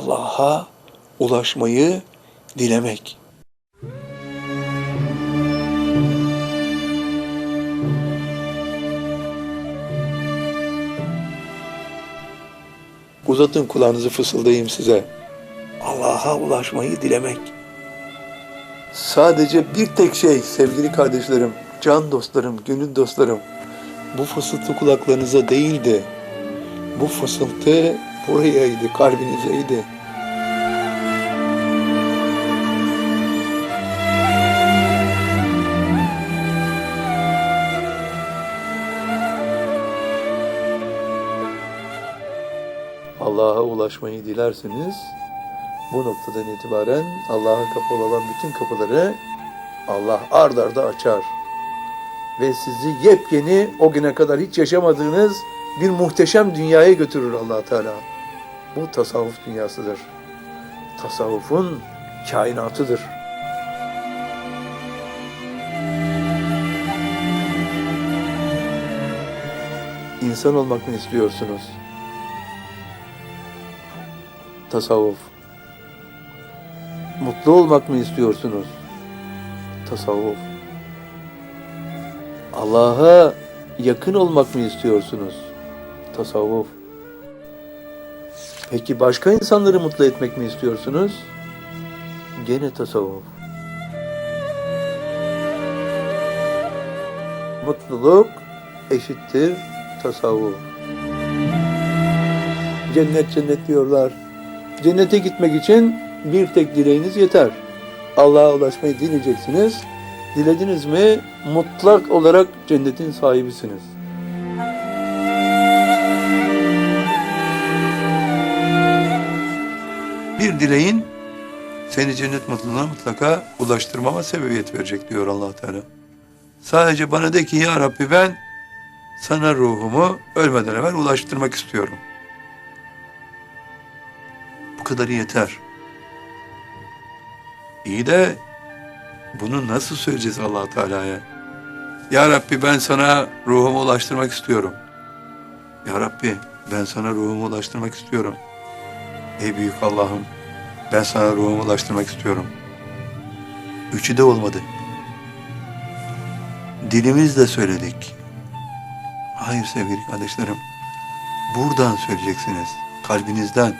Allah'a ulaşmayı dilemek. Uzatın kulağınızı fısıldayayım size. Allah'a ulaşmayı dilemek. Sadece bir tek şey sevgili kardeşlerim, can dostlarım, gönül dostlarım. Bu fısıltı kulaklarınıza değildi. Bu fısıltı burayaydı, kalbinizeydi. Allah'a ulaşmayı dilerseniz bu noktadan itibaren Allah'a kapalı olan bütün kapıları Allah ard arda açar. Ve sizi yepyeni o güne kadar hiç yaşamadığınız bir muhteşem dünyaya götürür allah Teala. Bu tasavvuf dünyasıdır. Tasavvufun kainatıdır. İnsan olmak mı istiyorsunuz? Tasavvuf. Mutlu olmak mı istiyorsunuz? Tasavvuf. Allah'a yakın olmak mı istiyorsunuz? Tasavvuf. Peki başka insanları mutlu etmek mi istiyorsunuz? Gene tasavvuf. Mutluluk eşittir tasavvuf. Cennet cennet diyorlar. Cennete gitmek için bir tek dileğiniz yeter. Allah'a ulaşmayı dileyeceksiniz. Dilediniz mi mutlak olarak cennetin sahibisiniz. Dileğin seni cennet mutluluğuna mutlaka ulaştırmama sebebiyet verecek diyor allah Teala. Sadece bana de ki ya Rabbi ben sana ruhumu ölmeden evvel ulaştırmak istiyorum. Bu kadarı yeter. İyi de bunu nasıl söyleyeceğiz allah Teala'ya? Ya Rabbi ben sana ruhumu ulaştırmak istiyorum. Ya Rabbi ben sana ruhumu ulaştırmak istiyorum. Ey büyük Allah'ım ben sana ruhumu ulaştırmak istiyorum. Üçü de olmadı. Dilimizle söyledik. Hayır sevgili kardeşlerim. Buradan söyleyeceksiniz. Kalbinizden.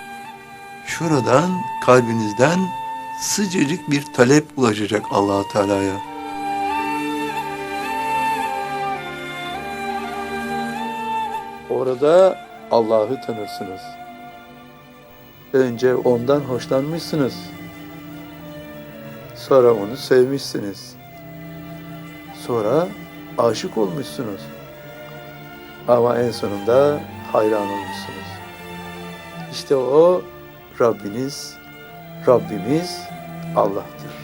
Şuradan kalbinizden sıcacık bir talep ulaşacak allah Teala'ya. Orada Allah'ı tanırsınız. Önce ondan hoşlanmışsınız. Sonra onu sevmişsiniz. Sonra aşık olmuşsunuz. Ama en sonunda hayran olmuşsunuz. İşte o Rabbiniz, Rabbimiz Allah'tır.